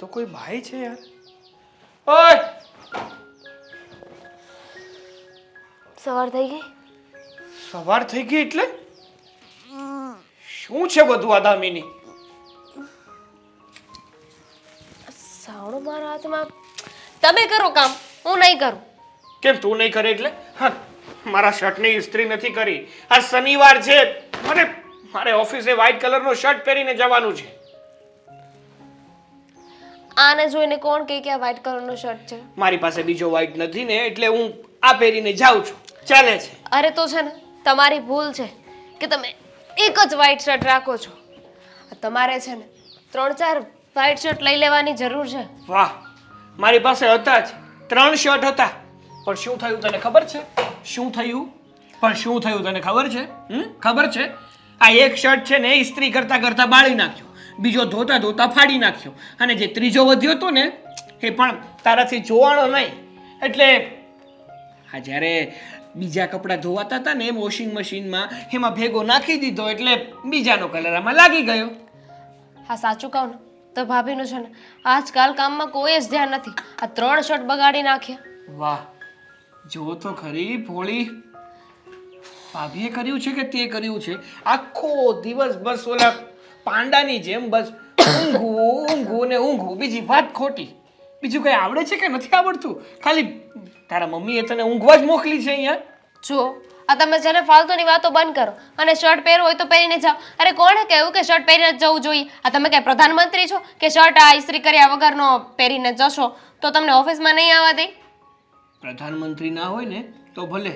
તો કોઈ ભાઈ છે યાર? ઓય! સવાર થઈ ગઈ? સવાર થઈ ગઈ એટલે? શું છે બધું આ દામિની? સાવણો મારા હાથમાં. તમે કરો કામ હું નહીં કરું. કેમ તું નહીં કરે એટલે? હા મારા શર્ટની ઇસ્ત્રી નથી કરી. આ શનિવાર છે. મને મારે ઓફિસે વ્હાઇટ કલરનો શર્ટ પહેરીને જવાનું છે. આને જોઈને કોણ કહે કે આ વ્હાઈટ કલરનો શર્ટ છે? મારી પાસે બીજો વ્હાઈટ નથી ને એટલે હું આ પહેરીને જાઉં છું. ચાલે છે. અરે તો છે ને તમારી ભૂલ છે કે તમે એક જ વ્હાઈટ શર્ટ રાખો છો. તમારે છે ને ત્રણ ચાર વ્હાઈટ શર્ટ લઈ લેવાની જરૂર છે. વાહ મારી પાસે હતા જ. ત્રણ શર્ટ હતા. પણ શું થયું તને ખબર છે? શું થયું? પણ શું થયું તને ખબર છે? હમ? ખબર છે? આ એક શર્ટ છે ને ઇસ્ત્રી કરતા કરતા બાળી નાખ્યો. બીજો ધોતા ધોતા ફાડી નાખ્યો. અને જે ત્રીજો વધ્યો હતો ને એ પણ તારાથી જોવાનો નહીં. એટલે આ જ્યારે બીજા કપડાં ધોવાતા હતા ને એમ વોશિંગ મશીનમાં એમાં ભેગો નાખી દીધો એટલે બીજાનો કલર આમાં લાગી ગયો. હા સાચું કહું ને. તો ભાભીનું છે ને આજકાલ કામમાં કોઈ જ ધ્યાન નથી. આ ત્રણ શર્ટ બગાડી નાખ્યા. વાહ. જો તો ખરી ભોળી. ભાભીએ કર્યું છે કે તે કર્યું છે? આખો દિવસ બસ ઓલા પાંડાની જેમ બસ ઊંઘવું ઊંઘવું ને ઊંઘવું. બીજી વાત ખોટી. બીજું કઈ આવડે છે કે નથી આવડતું? ખાલી તારા મમ્મીએ તને ઊંઘવા જ મોકલી છે અહીંયા. જુઓ આ તમે છે ને ફાલતુની વાતો બંધ કરો અને શર્ટ પહેરવું હોય તો પહેરીને જાઓ. અરે કોણે કહ્યું કે શર્ટ પહેરીને જ જવું જોઈએ? આ તમે કઈ પ્રધાનમંત્રી છો કે શર્ટ આ ઇસ્ત્રી કર્યા વગરનો પહેરીને જશો? તો તમને ઓફિસમાં નહીં આવવા દે? પ્રધાનમંત્રી ના હોય ને તો ભલે.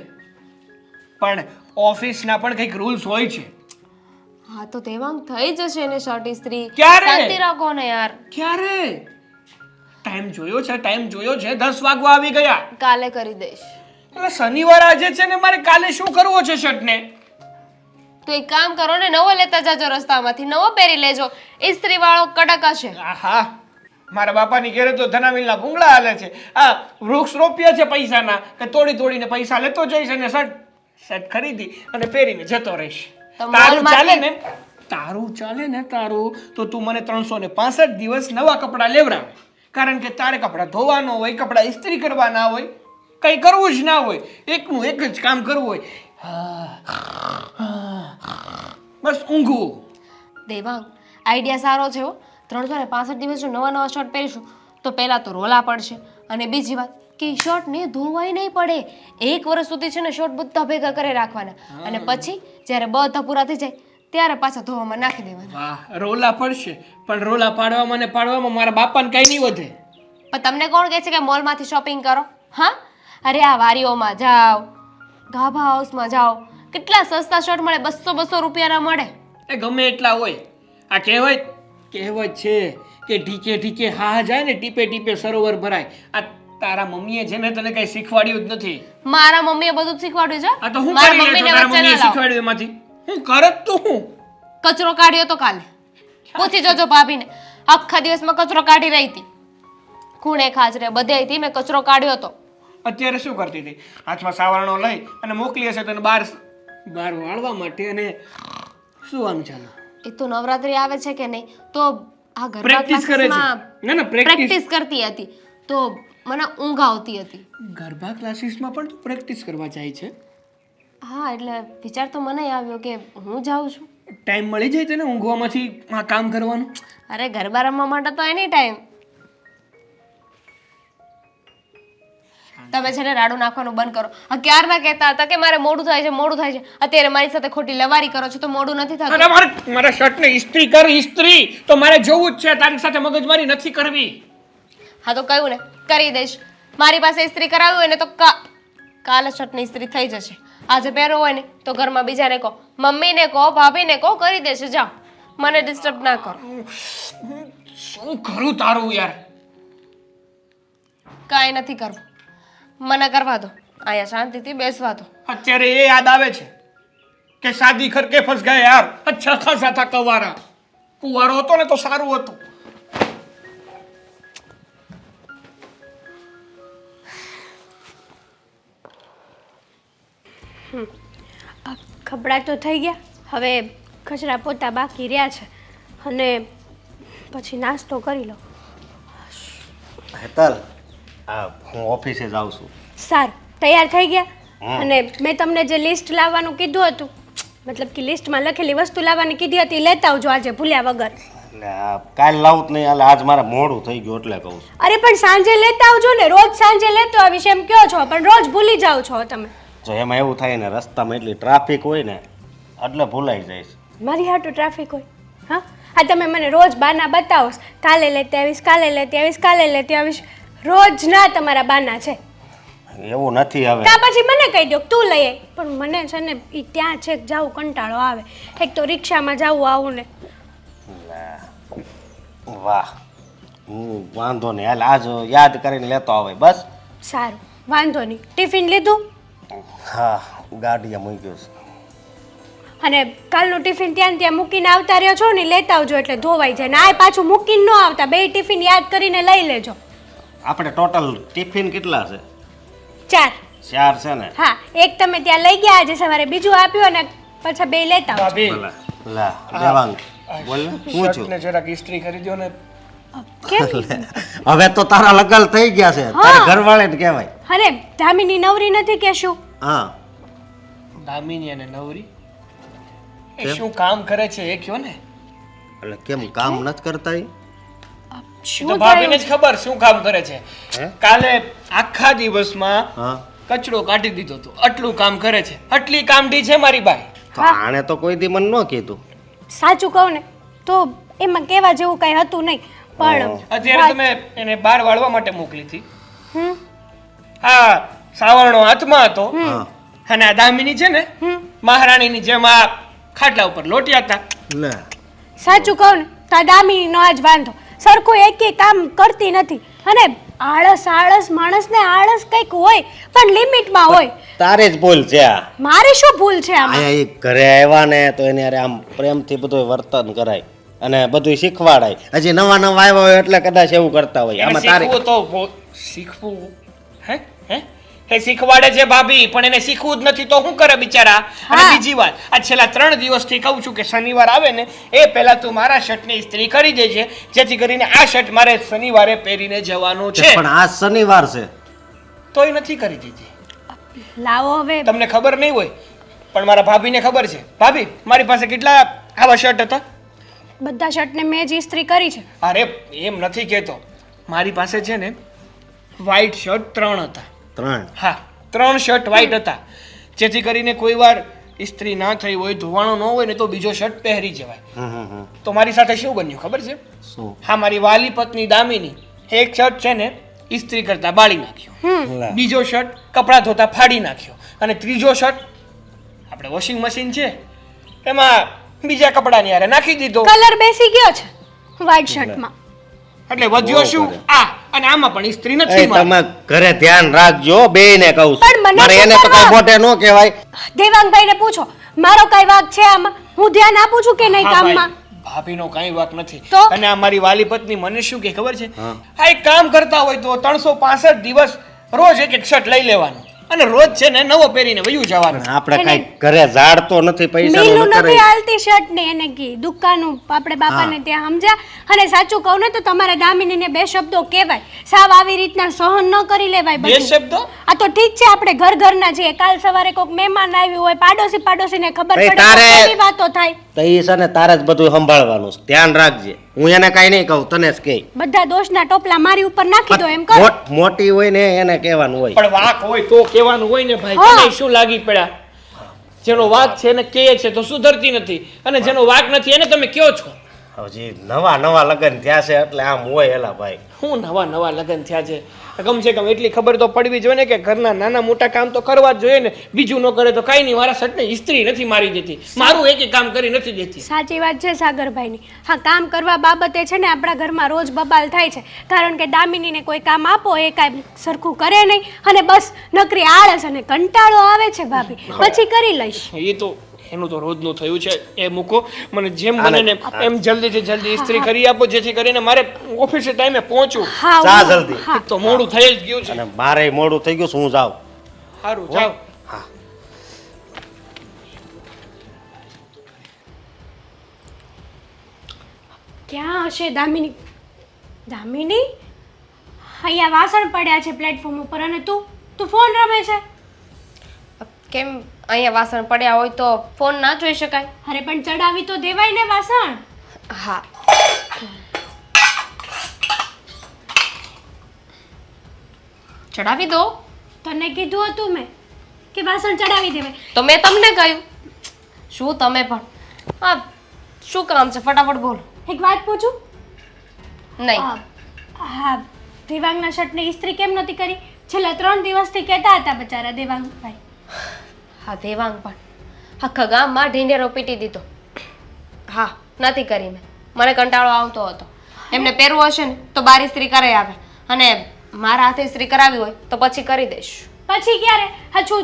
પણ ઓફિસના પણ કંઈક રૂલ્સ હોય છે. હા તો દેવાંગ થઈ જશે ને શર્ટ ઇસ્ત્રી ક્યારે? શાંતિ રાખો ને યાર. ક્યારે? ટાઈમ જોયો છે ટાઈમ જોયો છે. દસ વાગવા આવી ગયા. કાલે કરી દઈશ. એટલે શનિવાર આજે છે ને મારે કાલે શું કરવો છે શર્ટને? તો એક કામ કરો ને નવો લેતા જાજો રસ્તામાંથી નવો પહેરી લેજો. ઇસ્ત્રી વાળો કડક હશે. આહા. મારા બાપાની ઘેરે તો ધનામિલના ભૂંગળા હાલે છે. આ વૃક્ષ રોપ્યા છે પૈસાના કે તોડી તોડીને પૈસા લેતો જઈશ અને શર્ટ શર્ટ ખરીદી અને પહેરીને જતો રહીશ. તારું ચાલે ને? તારું ચાલે ને તારું? તો તું મને ત્રણસો ને પાસઠ દિવસ નવા કપડાં લેવડાવે. કારણ કે તારે કપડાં ધોવાનો હોય કપડાં ઇસ્ત્રી કરવાના હોય કંઈ કરવું જ ના હોય. એકનું એક જ કામ કરવું હોય. બસ ઊંઘવું. દેવાંગ આઈડિયા સારો છે હો. ત્રણસો ને પાસઠ દિવસ જો નવા નવા શર્ટ પહેરીશું તો પહેલાં તો રોલા પડશે. અને બીજી વાત કે શર્ટ ને ધોવાય નહીં પડે. એક વર્ષ સુધી છે ને શર્ટ બધા ભેગા કરી રાખવાના. અને પછી જ્યારે બધા પૂરા થઈ જાય ત્યારે પાછા ધોવામાં નાખી દેવાના. વાહ રોલા પડશે. પણ રોલા પાડવામાં ને પાડવામાં મારા બાપાને કઈ નહીં વધે. પણ તમને કોણ કહે છે કે મોલમાંથી શોપિંગ કરો? હા? અરે આ વારીઓમાં જાઓ ગાભા હાઉસમાં જાઓ. કેટલા સસ્તા શર્ટ મળે બસો બસો રૂપિયાના મળે. એ ગમે એટલા હોય. આ કહેવત કહેવત છે કે ઢીકે ઢીકે હા જાય ને ટીપે ટીપે સરોવર ભરાય. આ તારા મમ્મીએ છે ને તને કઈ શીખવાડ્યું જ નથી. મારા મમ્મીએ બધું જ શીખવાડ્યું આ તો હું મારા કરી મમ્મીને તારા વચ્ચે મમ્મીએ ના લાવો. શીખવાડ્યું એમાંથી. હું કરત તો હું. કચરો કાઢ્યો તો કાલે. પૂછી જજો ભાભીને. આખા દિવસમાં કચરો કાઢી રહી હતી. ખૂણે ખાચરે બધે હતી મેં કચરો કાઢ્યો હતો અત્યારે શું કરતી હતી? હાથમાં સાવરણો લઈ અને મોકલી હશે તને બહાર બહાર વાળવા માટે અને સુવાનું ચાલો. એ તો નવરાત્રી આવે છે કે નહીં? તો આ ગરબા પ્રેક્ટિસ કરે છે. ના ના પ્રેક્ટિસ પ્રેક્ટિસ કરતી હતી. તો મને ઊંઘ આવતી હતી. ગરબા ક્લાસીસમાં પણ તું પ્રેક્ટિસ કરવા જાય છે? હા એટલે વિચાર તો મને આવ્યો કે હું જાઉં છું. ટાઈમ મળી જાય તને ઊંઘવામાંથી આ કામ કરવાનું? અરે ગરબા રમવા માટે તો એની ટાઈમ. તમે છે ને રાડું નાખવાનું બંધ કરો. આ ક્યારના કહેતા હતા કે મારે મોડું થાય છે મોડું થાય છે. અત્યારે મારી સાથે ખોટી લવારી કરો છો તો મોડું નથી થતું. અરે મારે મારા શર્ટને ઇસ્ત્રી કર ઇસ્ત્રી તો મારે જોવું જ છે તારી સાથે મગજમારી નથી કરવી. હા તો કહ્યું ને. કરી દઈશ. મારી પાસે ઇસ્ત્રી કરાવી હોય ને તો કા કાલે છટની ઇસ્ત્રી થઈ જશે. આજે પહેરવું હોય ને તો ઘરમાં બીજાને કહો. મમ્મીને કહો ભાભીને કહો કરી દેશે. જાઓ. મને ડિસ્ટર્બ ના કરો. શું કરું તારું યાર? કાંઈ નથી કરવું. મને કરવા દો. અહીંયા શાંતિથી બેસવા દો. અત્યારે એ યાદ આવે છે કે શાદી ખરકે ફસ ગયા યાર. અચ્છા ખાસા થા કવારા. કુંવારો હતો ને તો સારું હતું. આ કપડાં તો થઈ ગયા. હવે કચરા પોતા બાકી રહ્યા છે. અને પછી નાસ્તો કરી લો હેતલ આ હું ઓફિસે જાઉં છું. સારું તૈયાર થઈ ગયા? અને મેં તમને જે લિસ્ટ લાવવાનું કીધું હતું મતલબ કે લિસ્ટમાં લખેલી વસ્તુ લાવવાની કીધી હતી લેતા આવજો આજે ભૂલ્યા વગર. કાલ લાવું જ નહીં એટલે આજ મારે મોડું થઈ ગયું એટલે કહું છું. અરે પણ સાંજે લેતા આવજો ને રોજ સાંજે લેતો આવીશ એમ કયો છો? પણ રોજ ભૂલી જાઓ છો તમે. જો એમાં એવું થાય ને રસ્તામાં એટલી ટ્રાફિક હોય ને એટલે ભૂલાઈ જાય છે. મારી હાટું ટ્રાફિક હોય. હા? આ તમે મને રોજ બાના બતાવો કાલે લેતી આવીશ કાલે લેતી આવીશ કાલે લેતી આવીશ. રોજ ના તમારા બાના છે. એવું નથી હવે. ત્યાં પછી મને કહી દો તું લઈ આય. પણ મને છે ને એ ત્યાં છેક જાવું કંટાળો આવે. એક તો રિક્ષામાં જાવું આવું ને. વાહ. હું વાંધો નહીં. હાલ આજ યાદ કરીને લેતો આવે. બસ. સારું. વાંધો નહીં. ટિફિન લીધું? હા ગાડીએ મૂક્યો છે. અને કાલનું ટિફિન ત્યાં ને ત્યાં મૂકીને આવતા રહ્યો છો ને લેતા આવજો એટલે ધોવાઈ જાય. ને આ પાછું મૂકીને ન આવતા. બે ટિફિન યાદ કરીને લઈ લેજો. આપણે ટોટલ ટિફિન કેટલા છે? ચાર. ચાર છે ને? હા એક તમે ત્યાં લઈ ગયા આજે સવારે બીજું આપ્યું અને પાછા બે લેતા આવજો. ભાભી લા દેવાંગ. બોલ હું શું છું જરાક ઇસ્ત્રી કરી દો ને. હવે તો તારા લગન થઈ ગયા છે. તારે ઘરવાળે ને કહેવાય. અરે દામિની નવરી નથી કે શું હા. દામિની અને નવરી? એ શું કામ કરે છે એ કયો ને? એટલે કેમ કામ નથી કરતા એ? તો શું ભાભીને જ ખબર શું કામ કરે છે. કાલે આખા દિવસમાં કચરો કાઢી દીધો તો આટલું કામ કરે છે. આટલી કામડી છે મારી બાઈ. આને આણે તો કોઈ દી મને ન કીધું. સાચું કહું ને તો એમાં કેવા જેવું કઈ હતું નહીં. પણ અત્યારે તમે એને બહાર વાળવા માટે મોકલી હતી હમ. હા સાવરણો હાથમાં હતો. અને આ દામિની છે ને મહારાણીની જેમ આ ખાટલા ઉપર લોટ્યા હતા. લે. સાચું કહું ને તો આ દામિનીનો આજ વાંધો. સરખું એક કામ કરતી નથી. અને આળસ આળસ માણસને આળસ કંઈક હોય પણ લિમિટમાં હોય. તારે જ ભૂલ છે આ. મારી શું ભૂલ છે આમાં? અહીંયા ઘરે આવ્યા ને તો એને આમ પ્રેમથી બધું વર્તન કરાય. અને બધું શીખવાડાય. હજી નવા નવા આવ્યા હોય એટલે કદાચ એવું કરતા હોય. આમાં તારે શીખવું તો શીખવું? હે? હે? એ શીખવાડે છે ભાભી પણ એને શીખવું જ નથી તો શું કરે બિચારા? અને બીજી વાત આ છેલ્લા ત્રણ દિવસથી કહું છું કે શનિવાર આવે ને એ પહેલા તું મારા શર્ટની ઇસ્ત્રી કરી દેજે જેથી કરીને આ શર્ટ મારે શનિવારે પહેરીને જવાનું છે. પણ આ શનિવાર છે. તોય નથી કરી દીધી. લાવો હવે. તમને ખબર નહીં હોય પણ મારા ભાભીને ખબર છે. ભાભી મારી પાસે કેટલા આવા શર્ટ હતા? બધા શર્ટને મેં જ ઇસ્ત્રી કરી છે. અરે એમ નથી કહેતો. મારી પાસે છે ને વ્હાઈટ શર્ટ ત્રણ હતા. ત્રણ? હા ત્રણ શર્ટ વ્હાઈટ હતા. જેથી કરીને કોઈ વાર ઇસ્ત્રી ના થઈ હોય ધોવાણો ન હોય ને તો બીજો શર્ટ પહેરી જવાય. તો મારી સાથે શું બન્યું ખબર છે? હા મારી વાલી પત્ની દામિની એક શર્ટ છે ને ઇસ્ત્રી કરતા બાળી નાખ્યો. બીજો શર્ટ કપડાં ધોતા ફાડી નાખ્યો. અને ત્રીજો શર્ટ આપણે વોશિંગ મશીન છે એમાં બીજા કપડાની હારે નાખી દીધો. કલર બેસી ગયો છે વ્હાઈટ શર્ટમાં એટલે વધ્યો શું? આ અને આમાં પણ ઇસ્ત્રી નથી મારી. તમે ઘરે ધ્યાન રાખજો બે ને કહું છું. મારે એને તો કઈ બોટે નો કહેવાય. દેવાંગભાઈને પૂછો મારો કઈ વાક છે આમાં? હું ધ્યાન આપું છું કે નહીં કામમાં? ભાભીનો કઈ વાક નથી. અને આ મારી વાલી પત્ની મને શું કે ખબર છે? આ એક કામ કરતા હોય તો ત્રણસો પાસઠ દિવસ રોજ એક એક શર્ટ લઈ લેવાનું. અને રોજ છે ને નવો પહેરીને વયું જવાનું. આપણે એને- કઈ ઘરે ઝાડતો નથી પૈસા નું નથી આલતી શર્ટ ને એને કી દુકાન આપણે બાપાને ત્યાં સમજ્યા? અને સાચું કહું ને તો તમારે દામિનીને બે શબ્દો કહેવાય. સાવ આવી રીતના સહન ન કરી લેવાય બે શબ્દો? આ તો ઠીક છે આપણે ઘર ઘરના છીએ. કાલ સવારે કોઈક મહેમાન આવ્યું હોય પાડોશી પાડોશીને ખબર પડે તો તારે- વાતો થાય. તો એ છે ને તારે જ બધું સંભાળવાનું છે. ધ્યાન રાખજે. હું એને કાંઈ નહીં કહું તને જ કહી. બધા દોષના ટોપલા મારી ઉપર નાખી દો એમ કહો મોટી હોય ને એને કહેવાનું હોય. પણ વાક હોય તો કહેવાનું હોય ને ભાઈ તને શું લાગી પડ્યા? જેનો વાક છે એને કહે છે તો સુધરતી નથી. અને જેનો વાક નથી એને તમે કયો છો? હજી નવા નવા લગ્ન થયા છે એટલે આમ હોય એલા ભાઈ. હું નવા નવા લગ્ન થયા છે? કમસે કમ એટલી ખબર તો પડવી જોઈએ ને કે ઘરના નાના મોટા કામ તો કરવા જ જોઈએ ને. બીજું ન કરે તો કાંઈ નહીં. મારા સટને ઇસ્ત્રી નથી મારી દેતી. મારું એક કામ કરી નથી દેતી. સાચી વાત છે સાગરભાઈની. હા કામ કરવા બાબતે છે ને આપણા ઘરમાં રોજ બબાલ થાય છે. કારણ કે દામિનીને કોઈ કામ આપો એ કાંઈ સરખું કરે નહીં. અને બસ નકરી આળસ અને કંટાળો આવે છે ભાભી. પછી કરી લઈશ. એ તો એનું તો રોજનું થયું છે એ મૂકો. મને જેમ બને ને એમ જલ્દીથી જલ્દી ઇસ્ત્રી કરી આપો જેથી કરીને મારે ઓફિસે ટાઈમે પહોંચું જા જલ્દી. તો મોડું થઈ જ ગયું છે. અને મારે મોડું થઈ ગયું છે, હું જાઉં. સારું જાઓ. હા. ક્યાં હશે દામિની? દામિની? અહીંયા વાસણ પડ્યા છે પ્લેટફોર્મ ઉપર અને તું તું ફોન રમે છે. કેમ? અહીંયા વાસણ પડ્યા હોય તો ફોન ના જોઈ શકાય. અરે પણ ચડાવી તો દેવાય ને વાસણ. હા. ચડાવી દો. તને કીધું હતું મેં કે વાસણ ચડાવી દેવાય. તો મેં તમને કહ્યું. શું તમે પણ? હા શું કામ છે? ફટાફટ બોલો. એક વાત પૂછું? નહીં. હા દેવાંગના શર્ટની ઇસ્ત્રી કેમ નથી કરી? છેલ્લા ત્રણ દિવસથી કહેતા હતા બચારા દેવાંગભાઈ. હા દેવાંગ પણ. આખા ગામમાં ઢીંઢેરો પીટી દીધો. હા નથી કરી મેં. મને કંટાળો આવતો હતો. એમને પહેરવું હશે ને તો બારી સ્ત્રી કરે આવે. અને મારા હાથે સ્ત્રી કરાવી હોય તો પછી કરી દઈશ. પછી ક્યારે? હજુ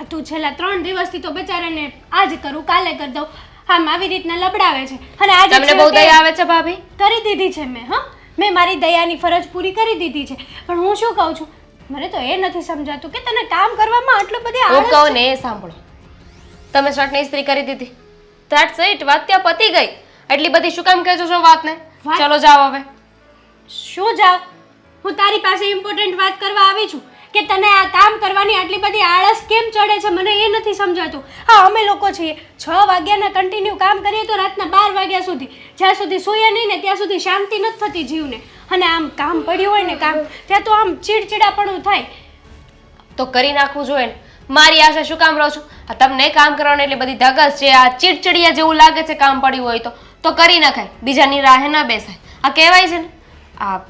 હતું છેલ્લા ત્રણ દિવસથી તો બેચારાને આજ કરું કાલે કરી દઉં. આમ આવી રીતના લબડાવે છે. અને આજે તમને બહુ દયા આવે છે ભાભી? કરી દીધી છે મેં હા. મેં મારી દયાની ફરજ પૂરી કરી દીધી છે. પણ હું શું કહું છું? મને તો એ નથી સમજાતું કે તને કામ કરવામાં આટલું બધી હું આળસ કહું ને એ સાંભળો. તમે શર્ટને ઇસ્ત્રી કરી દીધી. ધેટ્સ ઇટ વાત ત્યાં પતી ગઈ. એટલી બધી શું કામ કહેજો છો વાતને? વાત? ચલો જાઓ હવે. શું જાવ હું તારી પાસે ઇમ્પોર્ટન્ટ વાત કરવા આવી છું કે તને આ કામ કરવાની આટલી બધી આળસ કેમ ચડે છે? મને એ નથી સમજાતું. હા અમે લોકો છીએ. છ વાગ્યાના કન્ટિન્યુ કામ કરીએ તો રાતના બાર વાગ્યા સુધી. જ્યાં સુધી સૂઈએ નહીં ને ત્યાં સુધી શાંતિ નથી થતી જીવને. અને આમ કામ પડ્યું હોય ને કામ ત્યાં તો આમ ચીડચીડાપણું થાય. તો કરી નાખવું જોઈએ ને. મારી આશા શું કામ રહો છું? આ તમને કામ કરવાની એટલે બધી ધગસ છે આ ચીડચીડિયા જેવું લાગે છે કામ પડ્યું હોય તો. તો કરી નાખાય બીજાની રાહે ના બેસાય. આ કહેવાય છે ને આ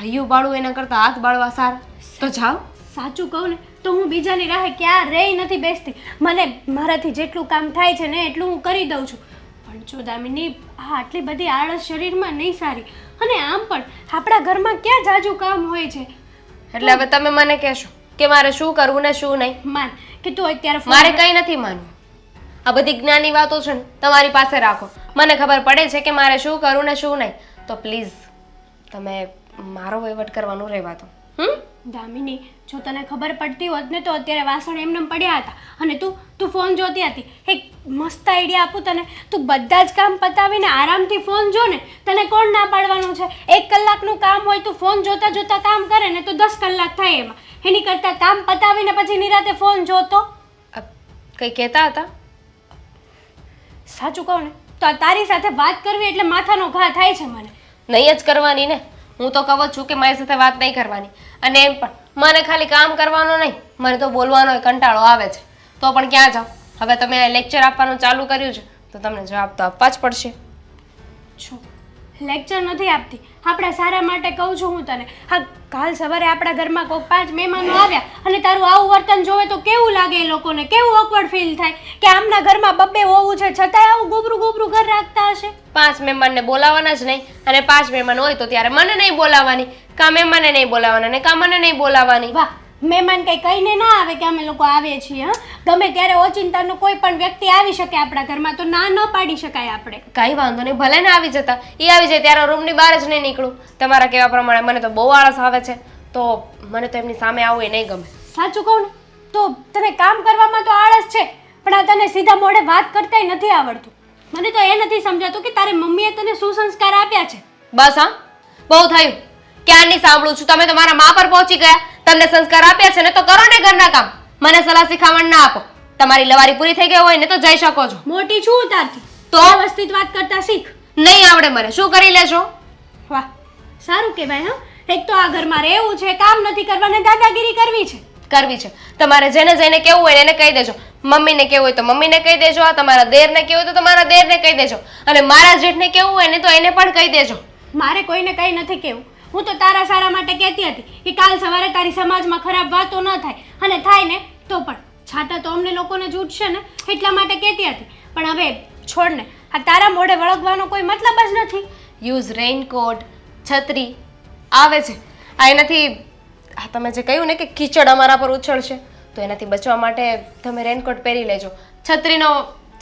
હૈયું બાળવું એના કરતાં હાથ બાળવા સારા. તો જાઓ. સાચું કહું ને તો હું બીજાની રાહે ક્યાં રહી નથી બેસતી. મને મારાથી જેટલું કામ થાય છે ને એટલું હું કરી દઉં છું. પણ જો દામિની આ આટલી બધી આળસ શરીરમાં નહીં સારી. અને આમ પણ આપણા ઘરમાં ક્યાં જાજુ કામ હોય છે? એટલે હવે તમે મને કહેશો કે મારે શું કરવું ને શું નહીં? માન કે તું અત્યારે ફોન મારે કંઈ નથી માનવું. આ બધી જ્ઞાની વાતો છે ને તમારી પાસે રાખો. મને ખબર પડે છે કે મારે શું કરવું ને શું નહીં. તો પ્લીઝ તમે મારો વહીવટ કરવાનું રહેવા દો. હમ? દામિની જો તને ખબર પડતી હોત ને તો અત્યારે વાસણ એમને પડ્યા હતા. અને તું તું ફોન જોતી હતી. એક મસ્ત આઈડિયા આપું તને. તું બધા જ કામ પતાવીને આરામથી ફોન જો ને. તને કોણ ના પાડવાનું છે? એક કલાકનું કામ હોય તું ફોન જોતા જોતા કામ કરે ને તો દસ કલાક થાય એમાં. એની કરતાં કામ પતાવીને પછી નિરાતે ફોન જોતો. કંઈ કહેતા હતા? સાચું કહું ને તો તારી સાથે વાત કરવી એટલે માથાનો ઘા થાય છે મને. નહીં જ કરવાની ને. હું તો કહું છું કે મારી સાથે વાત નહીં કરવાની. અને એમ પણ મને ખાલી કામ કરવાનું નહીં. મને તો બોલવાનો કંટાળો આવે છે. તો પણ ક્યાં જાઓ હવે તમે લેક્ચર આપવાનું ચાલુ કર્યું છે, તો તમને જવાબ તો આપવા જ પડશે. છો. લેક્ચર નથી આપતી. આપણા સારા માટે કહું છું હું તને. હા કાલ સવારે આપણા ઘરમાં કોઈ પાંચ મહેમાનો આવ્યા અને તારું આવું વર્તન જોવે તો કેવું લાગે એ લોકોને? કેવું ઓકવર્ડ ફીલ થાય? કે આમના ઘરમાં બબ્બે હોવું છે છતાંય આવું ગોબરું ગોબરું ઘર રાખતા હશે? પાંચ મહેમાનને બોલાવવાના જ નહીં અને પાંચ મહેમાન હોય તો ત્યારે મને નહીં બોલાવવાની કા મહેમાને નહીં બોલાવવાના ને કા મને નહીં બોલાવવાની વાહ મહેમાન કંઈ કહીને ના આવે કે અમે લોકો આવીએ છીએ હા? ગમે ત્યારે ઓચિંતાનું કોઈ પણ વ્યક્તિ આવી શકે આપણા ઘરમાં તો ના ન પાડી શકાય આપણે. કાંઈ વાંધો નહીં ભલે ને આવી જતા. એ આવી જાય ત્યારે રૂમની બહાર જ નહીં નીકળું. તમારા કહેવા પ્રમાણે મને તો બહુ આળસ આવે છે. તો મને તો એમની સામે આવું એ નહીં ગમે. સાચું કહું ને તો તને કામ કરવામાં તો આળસ છે પણ આ તને સીધા મોઢે વાત કરતાય નથી આવડતું. મને તો એ નથી સમજાતું કે તારી મમ્મીએ તને શું સંસ્કાર આપ્યા છે. બસ હા? બહુ થયું. ક્યારની સાંભળું છું? તમે તમારા મા પર પહોંચી ગયા. તમને સંસ્કાર આપ્યા છે ને તો કરો ને ઘરના કામ. મને સલાહ શીખામણ ના આપો. તમારી લવારી પૂરી થઈ ગઈ હોય ને તો જઈ શકો છો. મોટી છું તારથી. તો? વ્યવસ્થિત વાત કરતા શીખ. નહીં આવડે મને. શું કરી લેશો? વાહ સારું કહેવાય હા? એક તો આ ઘરમાં રહેવું છે કામ નથી કરવાને દાદાગીરી કરવી છે. કરવી છે. તમારે જેને જઈને કેવું હોય એને કહી દેજો. મમ્મીને કેવું હોય તો મમ્મીને કહી દેજો. આ તમારા દેરને કેવું હોય તો તમારા દેરને કહી દેજો. અને મારા જેઠને કેવું હોય ને તો એને પણ કહી દેજો. મારે કોઈને કંઈ નથી કહેવું. હું તો તારા સારા માટે કહેતી હતી કે કાલ સવારે તારી સમાજમાં ખરાબ વાતો ન થાય. અને થાય ને તો પણ. છાતા તો અમને લોકોને જૂટશે ને એટલા માટે કહેતી હતી. પણ હવે છોડ ને આ તારા મોઢે વળગવાનો કોઈ મતલબ જ નથી. યુઝ રેઇનકોટ છત્રી આવે છે. આ એનાથી આ તમે જે કહ્યું ને કે કીચડ અમારા પર ઉછળશે તો એનાથી બચવા માટે તમે રેઇનકોટ પહેરી લેજો. છત્રીનો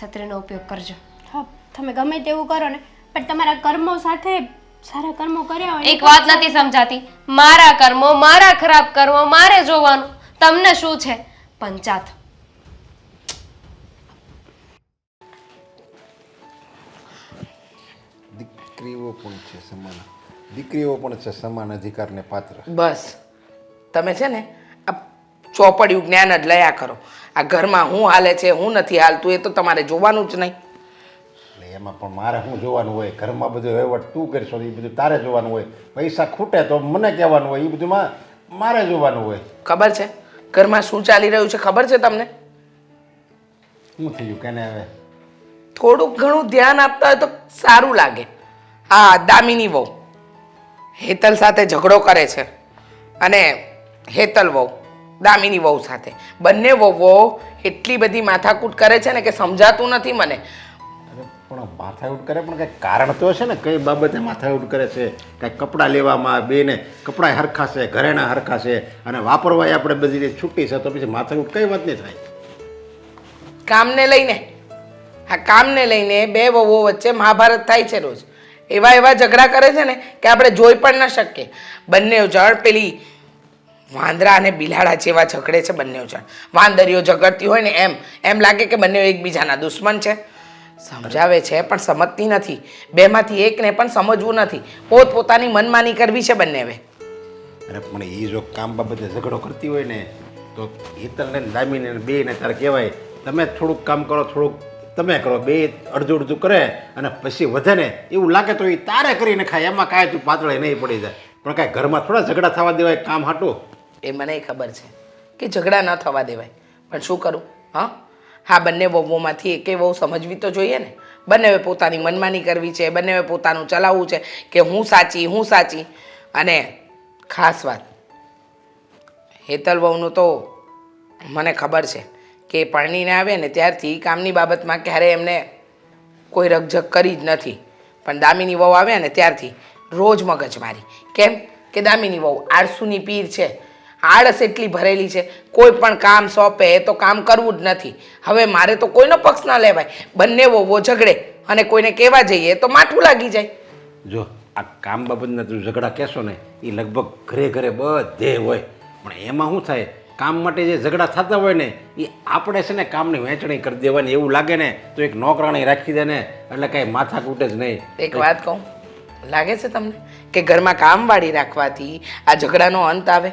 છત્રીનો ઉપયોગ કરજો. હા તમે ગમે તેવું કરો ને પણ તમારા કર્મો સાથે સારા કર્મો કર્યા હોય એક વાત નથી સમજાતી. મારા કર્મો મારા ખરાબ કર્મો મારે જોવાનું. તમને શું છે? પંચાત. દીકરીઓ પણ છે સમાન. દીકરીઓ પણ છે સમાન અધિકારને પાત્ર. બસ. તમે છે ને આ ચોપડિયું જ્ઞાન જ લયા કરો. આ ઘરમાં હું હાલે છે હું નથી હાલતું એ તો તમારે જોવાનું જ નહીં. એમાં પણ મારે શું જોવાનું હોય ઘરમાં બધું વહીવટ તું કરશો એ બધું તારે જોવાનું હોય પૈસા ખૂટે તો મને કહેવાનું હોય એ બધું મારે જોવાનું હોય. ખબર છે? ઘરમાં શું ચાલી રહ્યું છે ખબર છે તમને? શું થયું કેને હવે? થોડુંક ઘણું ધ્યાન આપતા હોય તો સારું લાગે. હા દામિની વહુ હેતલ સાથે ઝઘડો કરે છે અને હેતલ વહુ દામિની વહુ સાથે. બંને વહુઓ એટલી બધી માથાકૂટ કરે છે ને કે સમજાતું નથી મને. પણ માથાકૂટ કરે પણ કંઈક કારણ તો છે ને? કઈ બાબતે માથાકૂટ કરે છે? કાંઈક કપડાં લેવામાં બેને કપડાં હરખા છે ઘરેણા હરખા છે અને વાપરવાય આપણે બધી રીતે છૂટી છે, તો પછી માથાકૂટ કઈ વાત નહીં થાય? કામને લઈને. આ કામને લઈને બે વહુઓ વચ્ચે મહાભારત થાય છે રોજ. એવા એવા ઝઘડા કરે છે ને કે આપણે જોઈ પણ ન શકીએ. બંને જણ પેલી વાંદરા અને બિલાડા જેવા ઝઘડે છે બંને જણ વાંદરીઓ ઝઘડતી હોય ને એમ. એમ લાગે કે બંને એકબીજાના દુશ્મન છે. સમજાવે છે પણ સમજતી નથી. બેમાંથી એકને પણ સમજવું નથી. પોત પોતાની મનમાની કરવી છે બંને હવે. અરે પણ એ જો કામ બાબતે ઝઘડો કરતી હોય ને તો હિતલને ને દામીને ને બેને તારે કહેવાય તમે થોડુંક કામ કરો થોડુંક તમે કરો. બે અડધું અડધું કરે અને પછી વધે ને એવું લાગે તો એ તારે કરીને ખાય. એમાં કાંઈ તું પાતળે નહીં પડી જાય. પણ કાંઈ ઘરમાં થોડા ઝઘડા થવા દેવાય કામ હાટું? એ મને ખબર છે કે ઝઘડા ન થવા દેવાય. પણ શું કરું? હા? હા, બંને વહુઓમાંથી એકે વહુ સમજવી તો જોઈએ ને. બંનેવે પોતાની મનમાની કરવી છે બંનેવે પોતાનું ચલાવવું છે કે હું સાચી હું સાચી. અને ખાસ વાત, હેતલ વહુનું તો મને ખબર છે કે પરણીને આવે ને ત્યારથી કામની બાબતમાં ક્યારેય એમને કોઈ રકઝક કરી જ નથી. પણ દામિની વહુ આવે ને ત્યારથી રોજ મગજમારી કેમ? કે દામિની વહુ આળસુની પીર છે. આળસ એટલી ભરેલી છે. કોઈ પણ કામ સોંપે તો કામ કરવું જ નથી. હવે મારે તો કોઈનો પક્ષ ના લેવાય. બંને વહુઓ ઝઘડે અને કોઈને કહેવા જઈએ તો માઠું લાગી જાય. જો આ કામ બાબતના તું ઝઘડા કહેશો ને એ લગભગ ઘરે ઘરે બધે હોય. પણ એમાં શું થાય? કામ માટે જે ઝઘડા થતા હોય ને એ આપણે છે ને કામની વહેંચણી કરી દેવાની. એવું લાગે ને તો એક નોકરાણી રાખી દે ને એટલે કાંઈ માથા કૂટે જ નહીં. એક વાત કહું લાગે છે તમને કે ઘરમાં કામવાળી રાખવાથી આ ઝઘડાનો અંત આવે?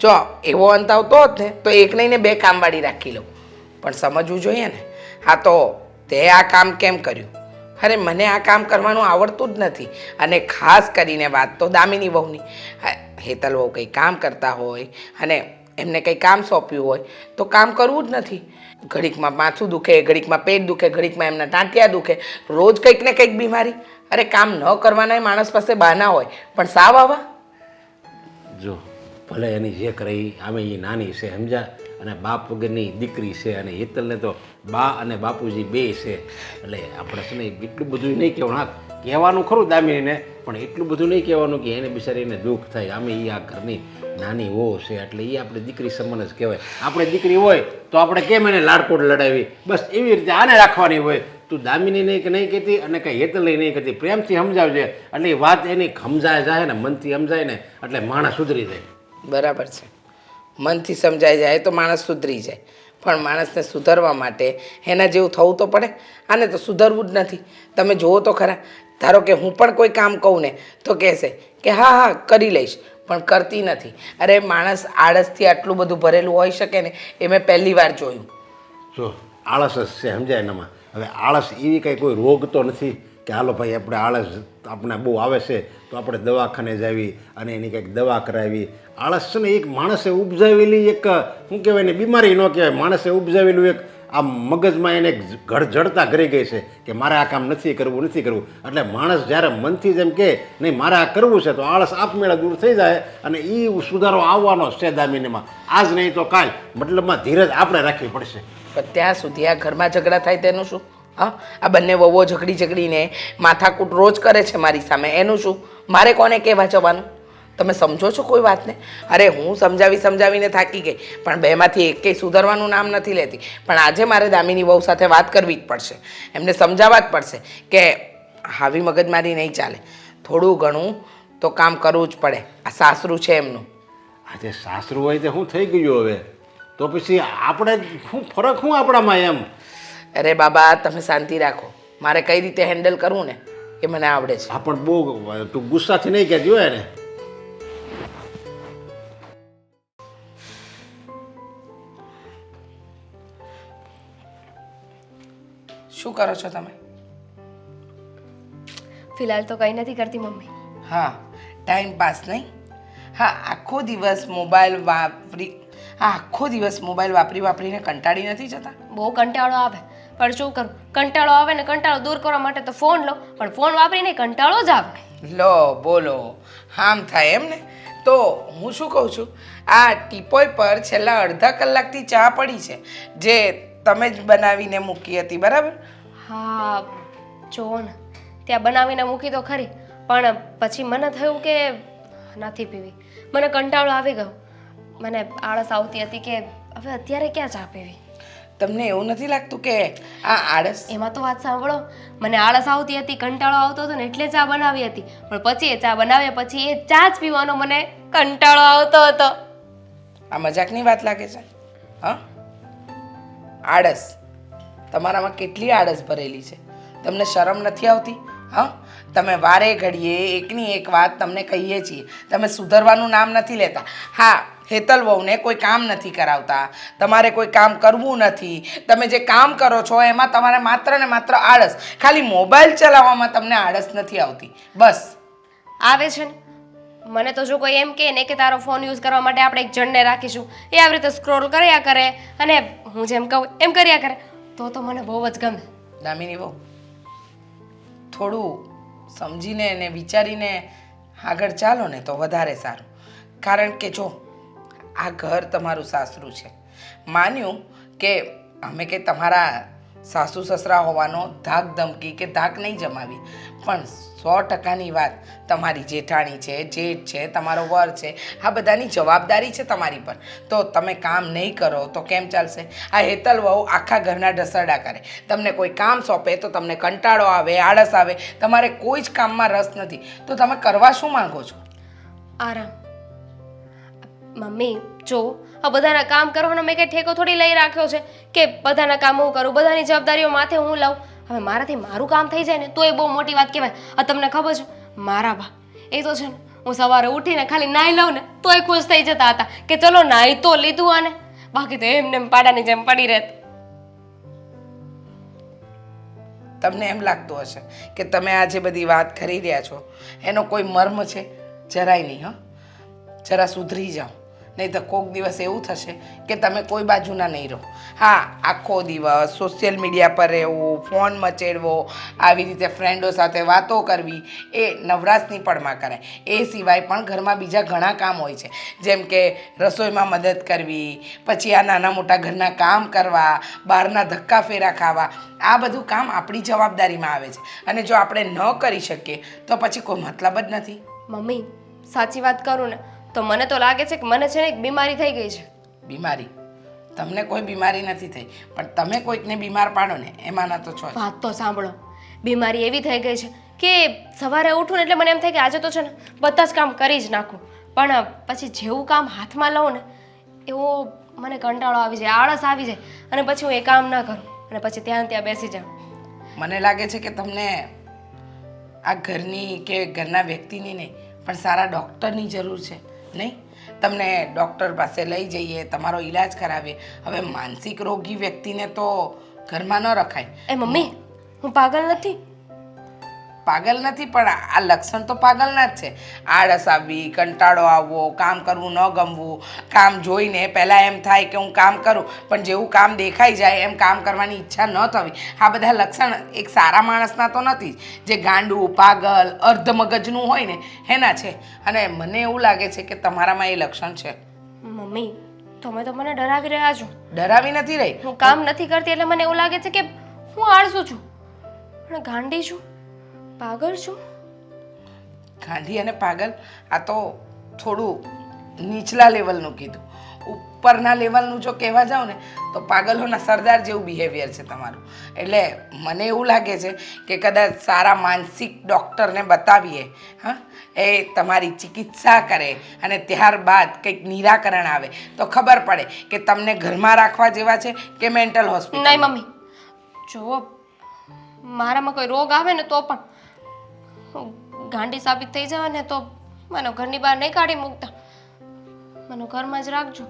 જો, એવો અંત આવતો હોત ને, તો એક નહીં ને બે કામવાળી રાખી લઉં. પણ સમજવું જોઈએ ને. હા તો, તે આ કામ કેમ કર્યું? અરે, મને આ કામ કરવાનું આવડતું જ નથી. અને ખાસ કરીને વાત તો દામિની વહુની. હેતલ વહુ કંઈ કામ કરતા હોય અને એમને કંઈ કામ સોંપ્યું હોય, તો કામ કરવું જ નથી. ઘડીકમાં માથું દુખે, ઘડીકમાં પેટ દુખે, ઘડીકમાં એમના ટાંટિયા દુખે. રોજ કંઈક ને કંઈક બીમારી. અરે, કામ ન કરવાના માણસ પાસે બહાના હોય. પણ સાવ આવા. જો ભલે એની જે કરે એ આમે એ નાની છે, સમજા? અને બાપ વગરની દીકરી છે અને હેતલને તો બા અને બાપુજી બે છે. એટલે આપણે છે ને એટલું બધું નહીં કહેવાનું. હા, કહેવાનું ખરું દામિનીને, પણ એટલું બધું નહીં કહેવાનું કે એને બિચારીને દુઃખ થાય. આમે એ આ ઘરની નાની હો છે, એટલે એ આપણે દીકરી સમાન જ કહેવાય. આપણે દીકરી હોય તો આપણે કેમ એને લાડકોડ લડાવી? બસ એવી રીતે આને રાખવાની હોય. તું દામિની નહીં કે નહીં કહેતી અને કંઈ હેતલની નહીં કહેતી. પ્રેમથી સમજાવજે. એટલે વાત એની સમજાય જાય ને, મનથી સમજાય ને, એટલે માણસ સુધરી જાય. બરાબર છે. મનથી સમજાઈ જાય તો માણસ સુધરી જાય. પણ માણસને સુધરવા માટે એના જેવું થવું તો પડે, આને તો સુધરવું જ નથી. તમે જુઓ તો ખરા, ધારો કે હું પણ કોઈ કામ કહું ને, તો કહેશે કે હા હા, કરી લઈશ, પણ કરતી નથી. અરે, માણસ આળસથી આટલું બધું ભરેલું હોઈ શકે ને, એ મેં પહેલી વાર જોયું. જો, આળસ જ છે, સમજાય એનામાં હવે આળસ એવી કંઈ કોઈ રોગ તો નથી. કે હાલો ભાઈ, આપણે આળસ આપણે બહુ આવે છે, તો આપણે દવાખાને જાવી અને એની કંઈક દવા કરાવી. આળસ છે ને, એક માણસે ઉપજાવેલી એક, શું કહેવાય ને, બીમારી ન કહેવાય, માણસે ઉપજાવેલું એક આ મગજમાં એને ઘડ જડતા કરી ગઈ છે કે મારે આ કામ નથી કરવું નથી કરવું. એટલે માણસ જ્યારે મનથી જેમ કે નહીં, મારે આ કરવું છે તો આળસ આપમેળે દૂર થઈ જાય અને એ સુધારો આવવાનો છે દામિનીમાં. આજ નહીં તો કાલ, મતલબમાં ધીરજ આપણે રાખવી પડશે. ત્યાં સુધી આ ઘરમાં ઝઘડા થાય તેનું શું? હા? આ બંને વવો ઝઘડી ઝઘડીને માથાકૂટ રોજ કરે છે મારી સામે. એનું શું? મારે કોને કહેવા જવાનું? તમે સમજો છો કોઈ વાતને? અરે, હું સમજાવી સમજાવીને થાકી ગઈ, પણ બેમાંથી એકેય સુધરવાનું નામ નથી લેતી. પણ આજે મારે દામિની વહુ સાથે વાત કરવી જ પડશે. એમને સમજાવવા જ પડશે કે આવી મગજમારી નહીં ચાલે. થોડું ઘણું તો કામ કરવું જ પડે. આ સાસરું છે એમનું. આજે સાસરું હોય તે શું થઈ ગયું હવે? તો પછી આપણે શું ફરક શું આપણામાં એમ? અરે બાબા તમે શાંતિ રાખો. મારે કઈ રીતે હેન્ડલ કરવું ને એ મને આવડે છે. હા પણ બહુ તું ગુસ્સાથી નહીં કહેતી હોય ને શું કરો છો તમે? ફિલહાલ તો કંઈ નથી કરતી મમ્મી. હા ટાઈમ પાસ નહીં? હા આખો દિવસ મોબાઈલ વાપરી હા આખો દિવસ મોબાઈલ વાપરી વાપરીને કંટાળી નથી જતા? બહુ કંટાળો આવે. પણ શું કરું? કંટાળો આવે ને કંટાળો દૂર કરવા માટે તો ફોન લો પણ ફોન વાપરીને કંટાળો જ આવે. લો બોલો. આમ થાય એમ ને? તો હું શું કહું છું? આ ટીપોય પર છેલ્લા અડધા કલાકથી ચા પડી છે જે તમે જ બનાવીને મૂકી હતી બરાબર? હા જો ને. ત્યાં બનાવીને મૂકી તો ખરી પણ પછી મને થયું કે નથી પીવી. મને કંટાળો આવી ગયો. મને આળસ આવતી હતી કે હવે અત્યારે ક્યાં ચા પીવી? તમને એવું નથી લાગતું કે આ આળસ? એમાં તો વાત સાંભળો. મને આળસ આવતી હતી કંટાળો આવતો હતો ને એટલે ચા બનાવી હતી. પણ પછી એ ચા બનાવ્યા પછી એ ચા જ પીવાનો મને કંટાળો આવતો હતો. આ મજાકની વાત લાગે છે? હા? આળસ. તમારામાં કેટલી આળસ ભરેલી છે? તમને શરમ નથી આવતી? હા? તમે વારે ઘડીએ એકની એક વાત તમને કહીએ છીએ. તમે સુધરવાનું નામ નથી લેતા. હા હેતલ વહુને કોઈ કામ નથી કરાવતા. તમારે કોઈ કામ કરવું નથી. તમે જે કામ કરો છો એમાં તમારે માત્ર ને માત્ર આળસ. ખાલી મોબાઈલ ચલાવવામાં તમને આળસ નથી આવતી. બસ. આવે છે ને? મને તો જો કોઈ એમ કહે ને કે તારો ફોન યુઝ કરવા માટે આપણે એક જણને રાખીશું એ આવી રીતે સ્ક્રોલ કર્યા કરે અને હું જેમ કહું એમ કર્યા કરે. તો તો મને બહુ જ ગમે. દામિની બહુ. થોડું સમજીને ને વિચારીને આગળ ચાલો ને તો વધારે સારું. કારણ કે જો આ ઘર તમારું સાસરું છે. માન્યું કે અમે કે તમારા સાસુ સસરા હોવાનો ધાક ધમકી કે ધાક નહીં જમાવી. પણ સો ટકાની વાત તમારી જેઠાણી છે, જેઠ છે, તમારો વર છે, આ બધાની જવાબદારી છે તમારી પર. તો તમે કામ નહીં કરો તો કેમ ચાલશે? આ હેતલ વહુ આખા ઘરના ઢસરડા કરે. તમને કોઈ કામ સોંપે તો તમને કંટાળો આવે, આળસ આવે. તમારે કોઈ જ કામમાં રસ નથી. તો તમે કરવા શું માંગો છો? આરામ. મમ્મી, જો, આ બધાના કામ કરવાનો મેં કંઈ ઠેકો થોડી લઈ રાખ્યો છે કે બધાના કામ હું કરું, બધાની જવાબદારીઓ માથે હું લઉં હવે મારાથી મારું કામ થઈ જાય ને તો એ બહુ મોટી વાત કહેવાય. આ તમને ખબર છે, મારા બા, એ તો છે ને, હું સવારે ઉઠીને ખાલી નાહી લઉં ને, તોય ખુશ થઈ જતા હતા કે ચલો નાહી તો લીધું આને. બાકી તો એમને એમ પાડાની જેમ પડી રહેત. તમને એમ લાગતું હશે કે તમે આ જે બધી વાત કરી રહ્યા છો, એનો કોઈ મર્મ છે? જરાય નહીં, હા. જરા સુધરી જાઓ. નહીં તો કોઈક દિવસ એવું થશે કે તમે કોઈ બાજુના નહીં રહો. હા, આખો દિવસ સોશિયલ મીડિયા પર રહેવું ફોન મચેડવો, આવી રીતે ફ્રેન્ડો સાથે વાતો કરવી, એ નવરાશની પળમાં કરાય. એ સિવાય પણ ઘરમાં બીજા ઘણા કામ હોય છે. જેમ કે રસોઈમાં મદદ કરવી, પછી આ નાના મોટા ઘરના કામ કરવા, બહારના ધક્કા ફેરા ખાવા, આ બધું કામ આપણી જવાબદારીમાં આવે છે. અને જો આપણે ન કરી શકીએ, તો પછી કોઈ મતલબ જ નથી. મમ્મી, સાચી વાત કરું ને. તો મને તો લાગે છે કે મને છે ને એક બીમારી થઈ ગઈ છે. બીમારી? તમને કોઈ બીમારી નથી થઈ પણ તમે કોઈકને બીમાર પાડો ને એમાંના તો છો જ. વાત તો સાંભળો. બીમારી એવી થઈ ગઈ છે કે સવારે ઉઠું ને એટલે મને એમ થાય કે આજે તો છે ને બધા જ કામ કરી જ નાખું. પણ પછી જેવું કામ હાથમાં લઉં ને એવો મને કંટાળો આવી જાય આળસ આવી જાય અને પછી હું એ કામ ના કરું અને પછી ત્યાં ને ત્યાં બેસી જાઉં. મને લાગે છે કે તમને આ ઘરની કે ઘરના વ્યક્તિની નહીં પણ સારા ડૉક્ટરની જરૂર છે. નહીં. તમને ડૉક્ટર પાસે લઈ જઈએ, તમારો ઈલાજ કરાવીએ. હવે માનસિક રોગી વ્યક્તિને તો ઘરમાં ન રખાય. એ મમ્મી, હું પાગલ નથી? પાગલ નથી પણ આ લક્ષણ તો પાગલના જ છે. આળસ આવવી કંટાળો આવવો કામ કરવું ન ગમવું કામ જોઈને પહેલાં એમ થાય કે હું કામ કરું પણ જેવું કામ દેખાઈ જાય એમ કામ કરવાની ઈચ્છા ન થવી. આ બધા લક્ષણ એક સારા માણસના તો નથી જ. ગાંડું પાગલ અર્ધ મગજનું હોય ને એના છે. અને મને એવું લાગે છે કે તમારામાં એ લક્ષણ છે. મમ્મી તમે તો મને ડરાવી રહ્યા છો. ડરાવી નથી રહી. હું કામ નથી કરતી એટલે મને એવું લાગે છે કે હું આળસું છું. પણ ગાંડી છું. પાગલ છું? ગાંધી અને પાગલ આ તો થોડું નીચલા લેવલનું કીધું. ઉપરના લેવલનું જો કહેવા જાઉં ને તો પાગલોના સરદાર જેવું બિહેવિયર છે તમારું. એટલે મને એવું લાગે છે કે કદાચ સારા માનસિક ડૉક્ટરને બતાવીએ હા? એ તમારી ચિકિત્સા કરે અને ત્યારબાદ કંઈક નિરાકરણ આવે. તો ખબર પડે કે તમને ઘરમાં રાખવા જેવા છે કે મેન્ટલ હોસ્પિટલ નહીં મમ્મી. જુઓ મારામાં કોઈ રોગ આવે ને તો પણ ગાંડી સાબિત થઈ જવાને તો મને ઘરની બહાર નહીં કાઢી મૂકતા. મને ઘરમાં જ રાખજો.